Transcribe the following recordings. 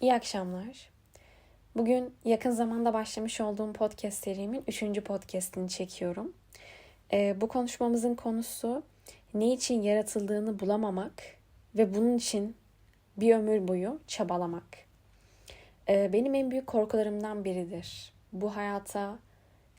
İyi akşamlar. Bugün yakın zamanda başlamış olduğum podcast serimin üçüncü podcastini çekiyorum. Ee, bu konuşmamızın konusu ne için yaratıldığını bulamamak ve bunun için bir ömür boyu çabalamak. Ee, benim en büyük korkularımdan biridir. Bu hayata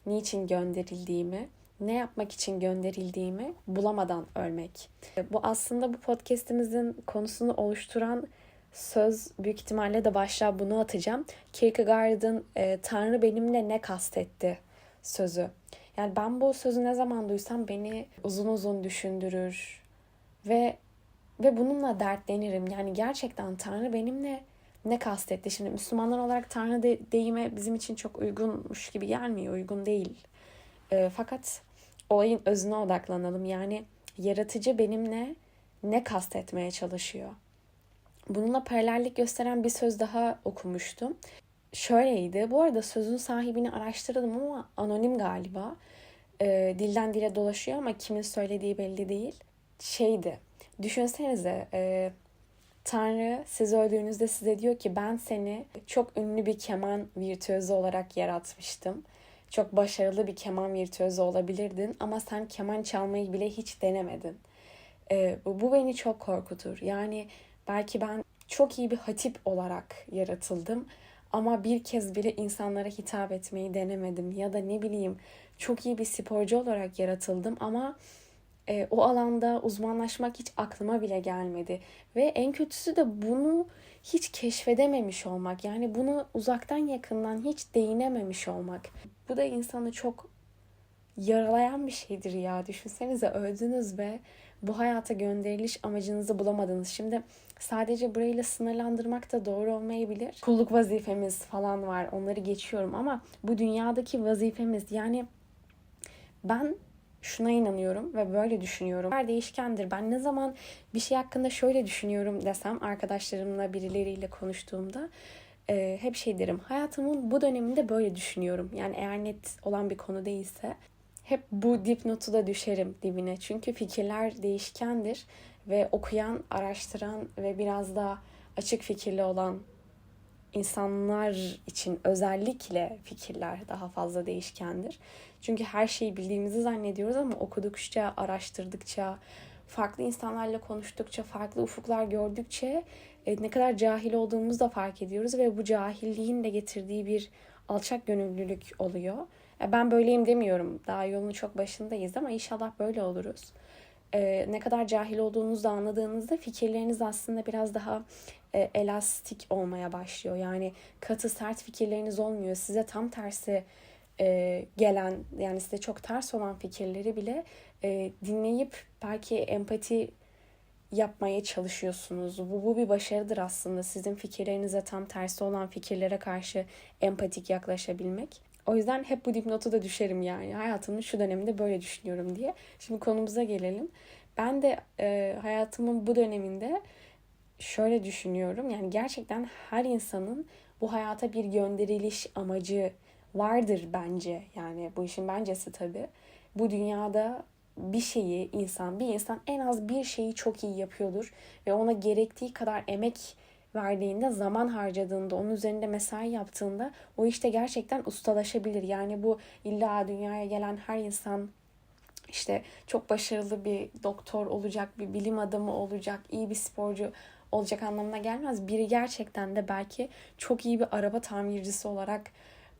niçin gönderildiğimi, ne yapmak için gönderildiğimi bulamadan ölmek. Ee, bu aslında bu podcastimizin konusunu oluşturan söz büyük ihtimalle de başlığa bunu atacağım. Kierkegaard'ın e, Tanrı benimle ne kastetti sözü. Yani ben bu sözü ne zaman duysam beni uzun uzun düşündürür ve ve bununla dertlenirim. Yani gerçekten Tanrı benimle ne kastetti? Şimdi Müslümanlar olarak Tanrı de, deyime bizim için çok uygunmuş gibi gelmiyor. Uygun değil. E, fakat olayın özüne odaklanalım. Yani yaratıcı benimle ne kastetmeye çalışıyor? Bununla paralellik gösteren bir söz daha okumuştum. Şöyleydi. Bu arada sözün sahibini araştırdım ama anonim galiba. E, dilden dile dolaşıyor ama kimin söylediği belli değil. Şeydi. Düşünsenize e, Tanrı siz öldüğünüzde size diyor ki ben seni çok ünlü bir keman virtüözü olarak yaratmıştım. Çok başarılı bir keman virtüözü olabilirdin ama sen keman çalmayı bile hiç denemedin. E, bu, bu beni çok korkutur. Yani Belki ben çok iyi bir hatip olarak yaratıldım ama bir kez bile insanlara hitap etmeyi denemedim ya da ne bileyim çok iyi bir sporcu olarak yaratıldım ama e, o alanda uzmanlaşmak hiç aklıma bile gelmedi ve en kötüsü de bunu hiç keşfedememiş olmak yani bunu uzaktan yakından hiç değinememiş olmak bu da insanı çok yaralayan bir şeydir ya düşünsenize öldünüz ve bu hayata gönderiliş amacınızı bulamadınız. Şimdi sadece burayla sınırlandırmak da doğru olmayabilir. Kulluk vazifemiz falan var. Onları geçiyorum ama bu dünyadaki vazifemiz yani ben şuna inanıyorum ve böyle düşünüyorum. Her değişkendir. Ben ne zaman bir şey hakkında şöyle düşünüyorum desem arkadaşlarımla birileriyle konuştuğumda e, hep şey derim. Hayatımın bu döneminde böyle düşünüyorum. Yani eğer net olan bir konu değilse hep bu dipnotu da düşerim dibine. Çünkü fikirler değişkendir ve okuyan, araştıran ve biraz da açık fikirli olan insanlar için özellikle fikirler daha fazla değişkendir. Çünkü her şeyi bildiğimizi zannediyoruz ama okudukça, araştırdıkça, farklı insanlarla konuştukça, farklı ufuklar gördükçe e, ne kadar cahil olduğumuzu da fark ediyoruz ve bu cahilliğin de getirdiği bir alçak gönüllülük oluyor. Ben böyleyim demiyorum. Daha yolun çok başındayız ama inşallah böyle oluruz. Ee, ne kadar cahil olduğunuzu da anladığınızda fikirleriniz aslında biraz daha e, elastik olmaya başlıyor. Yani katı sert fikirleriniz olmuyor. Size tam tersi e, gelen yani size çok ters olan fikirleri bile e, dinleyip belki empati yapmaya çalışıyorsunuz. Bu, bu bir başarıdır aslında. Sizin fikirlerinize tam tersi olan fikirlere karşı empatik yaklaşabilmek. O yüzden hep bu dipnotu da düşerim yani. Hayatımın şu döneminde böyle düşünüyorum diye. Şimdi konumuza gelelim. Ben de e, hayatımın bu döneminde şöyle düşünüyorum. Yani gerçekten her insanın bu hayata bir gönderiliş amacı vardır bence. Yani bu işin bencesi tabii. Bu dünyada bir şeyi insan, bir insan en az bir şeyi çok iyi yapıyordur ve ona gerektiği kadar emek verdiğinde, zaman harcadığında, onun üzerinde mesai yaptığında o işte gerçekten ustalaşabilir. Yani bu illa dünyaya gelen her insan işte çok başarılı bir doktor olacak, bir bilim adamı olacak, iyi bir sporcu olacak anlamına gelmez. Biri gerçekten de belki çok iyi bir araba tamircisi olarak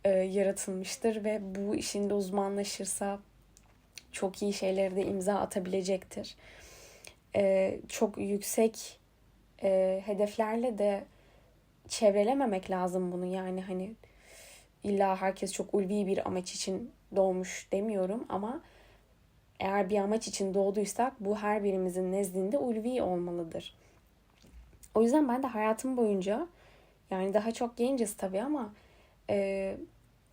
e, yaratılmıştır ve bu işinde uzmanlaşırsa çok iyi şeyleri de imza atabilecektir. E, çok yüksek e, hedeflerle de çevrelememek lazım bunu. Yani hani illa herkes çok ulvi bir amaç için doğmuş demiyorum ama eğer bir amaç için doğduysak bu her birimizin nezdinde ulvi olmalıdır. O yüzden ben de hayatım boyunca yani daha çok genciz tabii ama e,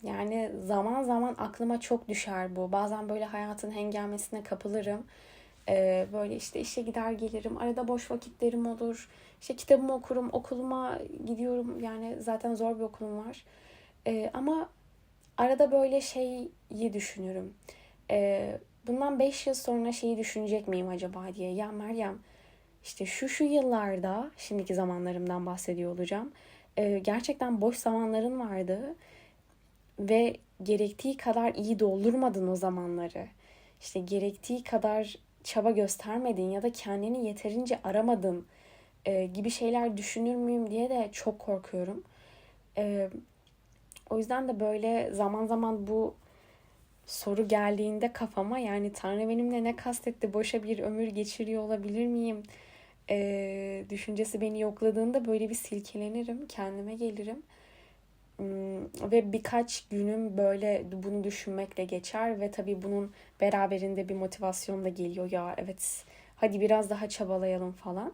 yani zaman zaman aklıma çok düşer bu. Bazen böyle hayatın hengamesine kapılırım ee, böyle işte işe gider gelirim. Arada boş vakitlerim olur. İşte kitabımı okurum. Okuluma gidiyorum. Yani zaten zor bir okulum var. Ee, ama arada böyle şeyi düşünürüm. Ee, bundan 5 yıl sonra şeyi düşünecek miyim acaba diye. Ya Meryem işte şu şu yıllarda şimdiki zamanlarımdan bahsediyor olacağım. E, gerçekten boş zamanların vardı ve gerektiği kadar iyi doldurmadın o zamanları. İşte gerektiği kadar çaba göstermedin ya da kendini yeterince aramadın e, gibi şeyler düşünür müyüm diye de çok korkuyorum. E, o yüzden de böyle zaman zaman bu soru geldiğinde kafama yani Tanrı benimle ne kastetti, boşa bir ömür geçiriyor olabilir miyim? E, düşüncesi beni yokladığında böyle bir silkelenirim, kendime gelirim. Hmm, ve birkaç günüm böyle bunu düşünmekle geçer ve tabii bunun beraberinde bir motivasyon da geliyor ya evet hadi biraz daha çabalayalım falan.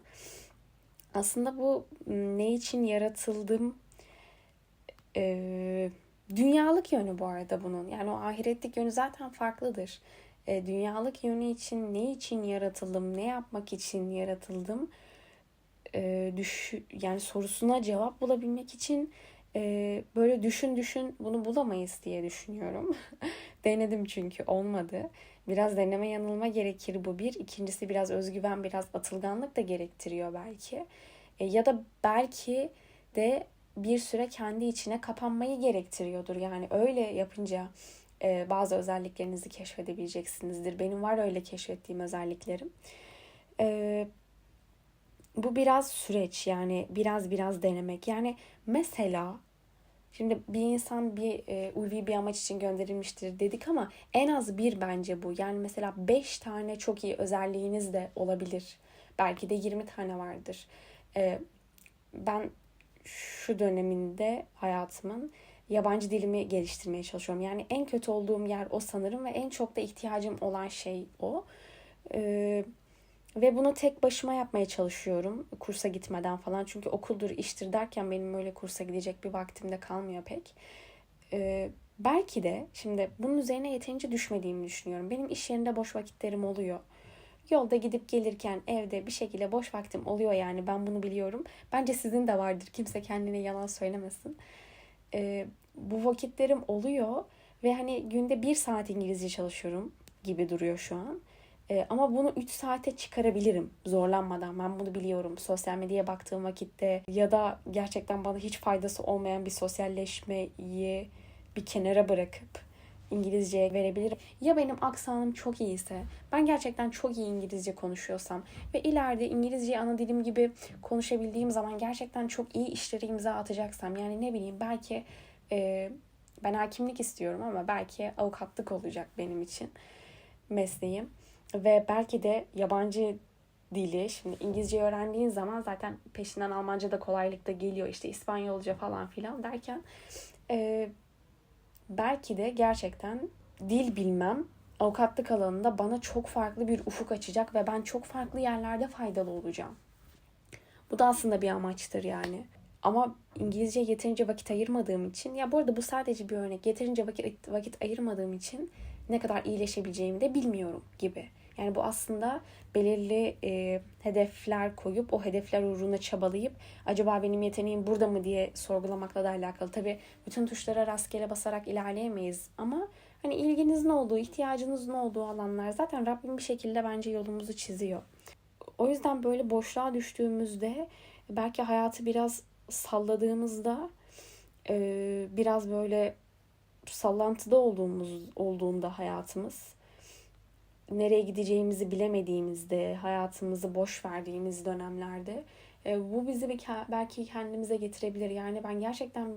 Aslında bu hmm, ne için yaratıldım e, dünyalık yönü bu arada bunun yani o ahiretlik yönü zaten farklıdır. E, dünyalık yönü için ne için yaratıldım, ne yapmak için yaratıldım e, düş yani sorusuna cevap bulabilmek için e, böyle düşün düşün bunu bulamayız diye düşünüyorum. Denedim çünkü olmadı. Biraz deneme yanılma gerekir bu bir. İkincisi biraz özgüven, biraz atılganlık da gerektiriyor belki. E, ya da belki de bir süre kendi içine kapanmayı gerektiriyordur. Yani öyle yapınca e, bazı özelliklerinizi keşfedebileceksinizdir. Benim var öyle keşfettiğim özelliklerim. E, bu biraz süreç yani biraz biraz denemek. Yani mesela şimdi bir insan bir e, ulvi bir amaç için gönderilmiştir dedik ama en az bir bence bu. Yani mesela beş tane çok iyi özelliğiniz de olabilir. Belki de 20 tane vardır. E, ben şu döneminde hayatımın yabancı dilimi geliştirmeye çalışıyorum. Yani en kötü olduğum yer o sanırım ve en çok da ihtiyacım olan şey o. Ee, ve bunu tek başıma yapmaya çalışıyorum kursa gitmeden falan. Çünkü okuldur, iştir derken benim öyle kursa gidecek bir vaktim de kalmıyor pek. Ee, belki de şimdi bunun üzerine yeterince düşmediğimi düşünüyorum. Benim iş yerinde boş vakitlerim oluyor. Yolda gidip gelirken evde bir şekilde boş vaktim oluyor yani ben bunu biliyorum. Bence sizin de vardır. Kimse kendine yalan söylemesin. Ee, bu vakitlerim oluyor ve hani günde bir saat İngilizce çalışıyorum gibi duruyor şu an. E, ama bunu 3 saate çıkarabilirim zorlanmadan. Ben bunu biliyorum. Sosyal medyaya baktığım vakitte ya da gerçekten bana hiç faydası olmayan bir sosyalleşmeyi bir kenara bırakıp İngilizceye verebilirim. Ya benim aksanım çok iyiyse, ben gerçekten çok iyi İngilizce konuşuyorsam ve ileride İngilizceyi ana dilim gibi konuşabildiğim zaman gerçekten çok iyi işlere imza atacaksam yani ne bileyim belki e, ben hakimlik istiyorum ama belki avukatlık olacak benim için mesleğim ve belki de yabancı dili şimdi İngilizce öğrendiğin zaman zaten peşinden Almanca da kolaylıkla geliyor işte İspanyolca falan filan derken e, belki de gerçekten dil bilmem avukatlık alanında bana çok farklı bir ufuk açacak ve ben çok farklı yerlerde faydalı olacağım. Bu da aslında bir amaçtır yani. Ama İngilizce yeterince vakit ayırmadığım için ya bu arada bu sadece bir örnek. Yeterince vakit vakit ayırmadığım için ne kadar iyileşebileceğimi de bilmiyorum gibi. Yani bu aslında belirli e, hedefler koyup o hedefler uğruna çabalayıp acaba benim yeteneğim burada mı diye sorgulamakla da alakalı. Tabii bütün tuşlara rastgele basarak ilerleyemeyiz ama hani ilginizin olduğu, ihtiyacınızın olduğu alanlar zaten Rabbim bir şekilde bence yolumuzu çiziyor. O yüzden böyle boşluğa düştüğümüzde belki hayatı biraz salladığımızda e, biraz böyle sallantıda olduğumuz olduğunda hayatımız nereye gideceğimizi bilemediğimizde, hayatımızı boş verdiğimiz dönemlerde e, bu bizi belki kendimize getirebilir. Yani ben gerçekten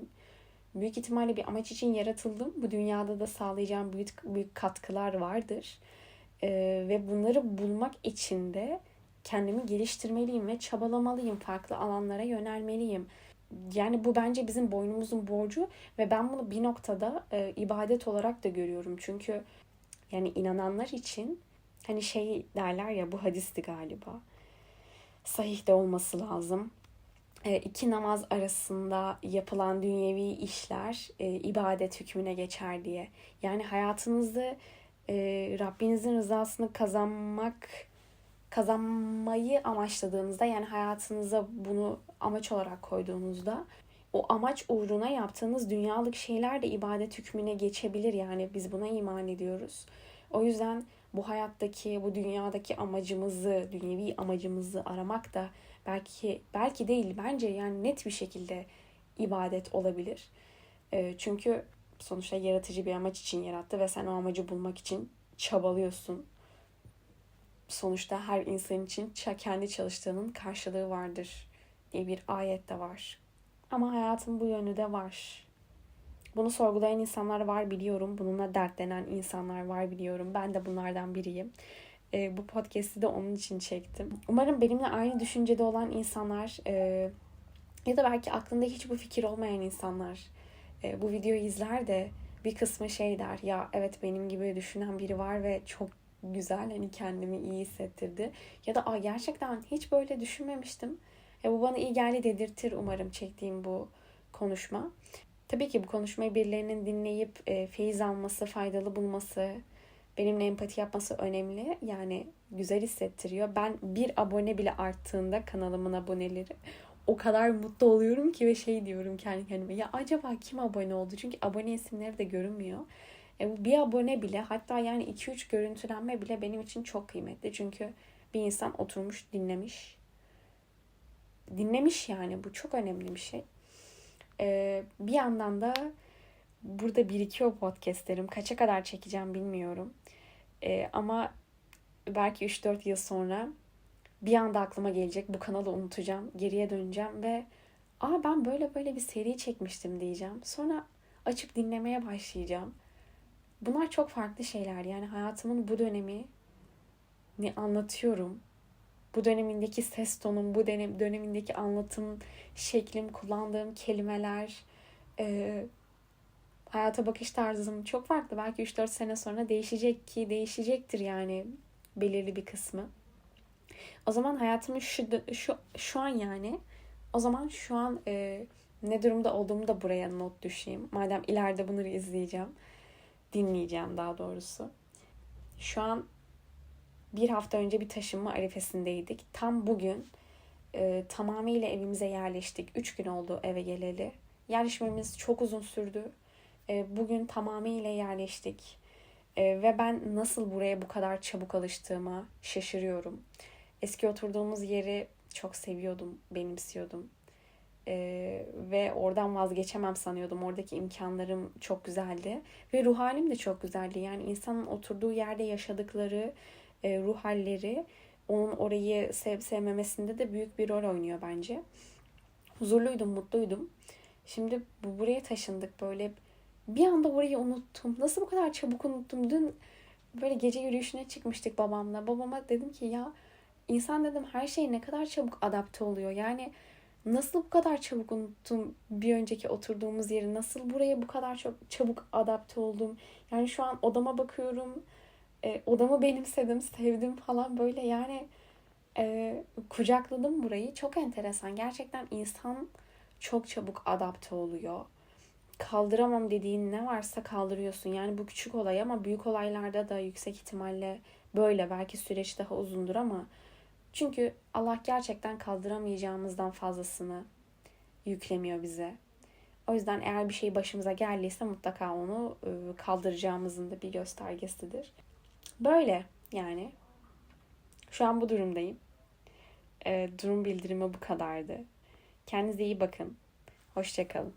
büyük ihtimalle bir amaç için yaratıldım. Bu dünyada da sağlayacağım büyük büyük katkılar vardır. E, ve bunları bulmak için de kendimi geliştirmeliyim ve çabalamalıyım. Farklı alanlara yönelmeliyim. Yani bu bence bizim boynumuzun borcu ve ben bunu bir noktada e, ibadet olarak da görüyorum. Çünkü yani inananlar için hani şey derler ya bu hadisti galiba. Sahih de olması lazım. E, iki namaz arasında yapılan dünyevi işler e, ibadet hükmüne geçer diye. Yani hayatınızı e, Rabbinizin rızasını kazanmak kazanmayı amaçladığınızda yani hayatınıza bunu amaç olarak koyduğunuzda o amaç uğruna yaptığınız dünyalık şeyler de ibadet hükmüne geçebilir yani biz buna iman ediyoruz. O yüzden bu hayattaki, bu dünyadaki amacımızı, dünyevi amacımızı aramak da belki belki değil bence yani net bir şekilde ibadet olabilir. E, çünkü sonuçta yaratıcı bir amaç için yarattı ve sen o amacı bulmak için çabalıyorsun. Sonuçta her insan için kendi çalıştığının karşılığı vardır diye bir ayet de var. Ama hayatın bu yönü de var. Bunu sorgulayan insanlar var biliyorum. Bununla dertlenen insanlar var biliyorum. Ben de bunlardan biriyim. E, bu podcast'i de onun için çektim. Umarım benimle aynı düşüncede olan insanlar e, ya da belki aklında hiç bu fikir olmayan insanlar e, bu videoyu izler de bir kısmı şey der ya evet benim gibi düşünen biri var ve çok güzel hani kendimi iyi hissettirdi. Ya da Aa, gerçekten hiç böyle düşünmemiştim. E, bu bana iyi geldi dedirtir umarım çektiğim bu konuşma. Tabii ki bu konuşmayı birilerinin dinleyip e, feyiz alması, faydalı bulması, benimle empati yapması önemli. Yani güzel hissettiriyor. Ben bir abone bile arttığında kanalımın aboneleri o kadar mutlu oluyorum ki ve şey diyorum kendi kendime ya acaba kim abone oldu? Çünkü abone isimleri de görünmüyor. E, bir abone bile hatta yani 2-3 görüntülenme bile benim için çok kıymetli. Çünkü bir insan oturmuş dinlemiş. Dinlemiş yani bu çok önemli bir şey. E, bir yandan da burada birikiyor podcastlerim. Kaça kadar çekeceğim bilmiyorum. E, ama belki 3-4 yıl sonra bir anda aklıma gelecek. Bu kanalı unutacağım. Geriye döneceğim ve aa ben böyle böyle bir seri çekmiştim diyeceğim. Sonra açıp dinlemeye başlayacağım. Bunlar çok farklı şeyler. Yani hayatımın bu dönemi ne anlatıyorum. Bu dönemindeki ses tonum, bu dönem, dönemindeki anlatım şeklim, kullandığım kelimeler, e, hayata bakış tarzım çok farklı. Belki 3-4 sene sonra değişecek ki değişecektir yani belirli bir kısmı. O zaman hayatımın şu, şu, şu an yani o zaman şu an e, ne durumda olduğumu da buraya not düşeyim. Madem ileride bunları izleyeceğim. Dinleyeceğim daha doğrusu. Şu an bir hafta önce bir taşınma arifesindeydik. Tam bugün e, tamamıyla evimize yerleştik. Üç gün oldu eve geleli. Yerleşmemiz çok uzun sürdü. E, bugün tamamıyla yerleştik. E, ve ben nasıl buraya bu kadar çabuk alıştığıma şaşırıyorum. Eski oturduğumuz yeri çok seviyordum, benimsiyordum. Ee, ve oradan vazgeçemem sanıyordum. Oradaki imkanlarım çok güzeldi. Ve ruh halim de çok güzeldi. Yani insanın oturduğu yerde yaşadıkları e, ruh halleri onun orayı sev sevmemesinde de büyük bir rol oynuyor bence. Huzurluydum, mutluydum. Şimdi bu buraya taşındık böyle bir anda orayı unuttum. Nasıl bu kadar çabuk unuttum? Dün böyle gece yürüyüşüne çıkmıştık babamla. Babama dedim ki ya insan dedim her şey ne kadar çabuk adapte oluyor. Yani nasıl bu kadar çabuk unuttum bir önceki oturduğumuz yeri? Nasıl buraya bu kadar çok çabuk adapte oldum? Yani şu an odama bakıyorum. E, odamı benimsedim, sevdim falan böyle yani e, kucakladım burayı. Çok enteresan. Gerçekten insan çok çabuk adapte oluyor. Kaldıramam dediğin ne varsa kaldırıyorsun. Yani bu küçük olay ama büyük olaylarda da yüksek ihtimalle böyle. Belki süreç daha uzundur ama çünkü Allah gerçekten kaldıramayacağımızdan fazlasını yüklemiyor bize. O yüzden eğer bir şey başımıza geldiyse mutlaka onu e, kaldıracağımızın da bir göstergesidir. Böyle yani. Şu an bu durumdayım. E, durum bildirimi bu kadardı. Kendinize iyi bakın. Hoşçakalın.